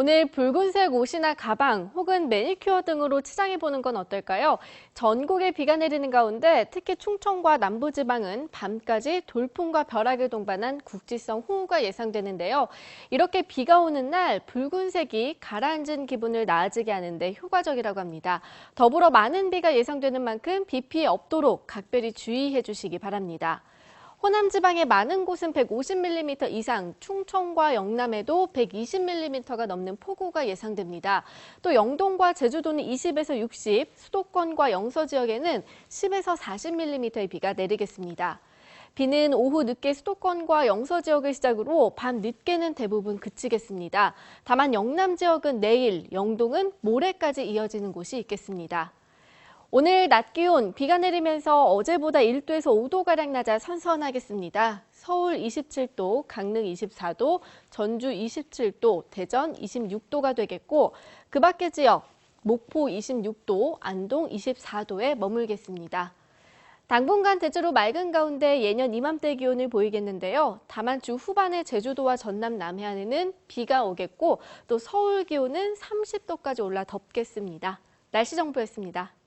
오늘 붉은색 옷이나 가방 혹은 매니큐어 등으로 치장해보는 건 어떨까요? 전국에 비가 내리는 가운데 특히 충청과 남부지방은 밤까지 돌풍과 벼락을 동반한 국지성 호우가 예상되는데요. 이렇게 비가 오는 날 붉은색이 가라앉은 기분을 나아지게 하는데 효과적이라고 합니다. 더불어 많은 비가 예상되는 만큼 비 피해 없도록 각별히 주의해 주시기 바랍니다. 호남 지방의 많은 곳은 150mm 이상, 충청과 영남에도 120mm가 넘는 폭우가 예상됩니다. 또 영동과 제주도는 20에서 60, 수도권과 영서 지역에는 10에서 40mm의 비가 내리겠습니다. 비는 오후 늦게 수도권과 영서 지역을 시작으로 밤 늦게는 대부분 그치겠습니다. 다만 영남 지역은 내일, 영동은 모레까지 이어지는 곳이 있겠습니다. 오늘 낮 기온 비가 내리면서 어제보다 1도에서 5도가량 낮아 선선하겠습니다. 서울 27도, 강릉 24도, 전주 27도, 대전 26도가 되겠고 그 밖의 지역 목포 26도, 안동 24도에 머물겠습니다. 당분간 대체로 맑은 가운데 예년 이맘때 기온을 보이겠는데요. 다만 주 후반에 제주도와 전남 남해안에는 비가 오겠고 또 서울 기온은 30도까지 올라 덥겠습니다. 날씨 정보였습니다.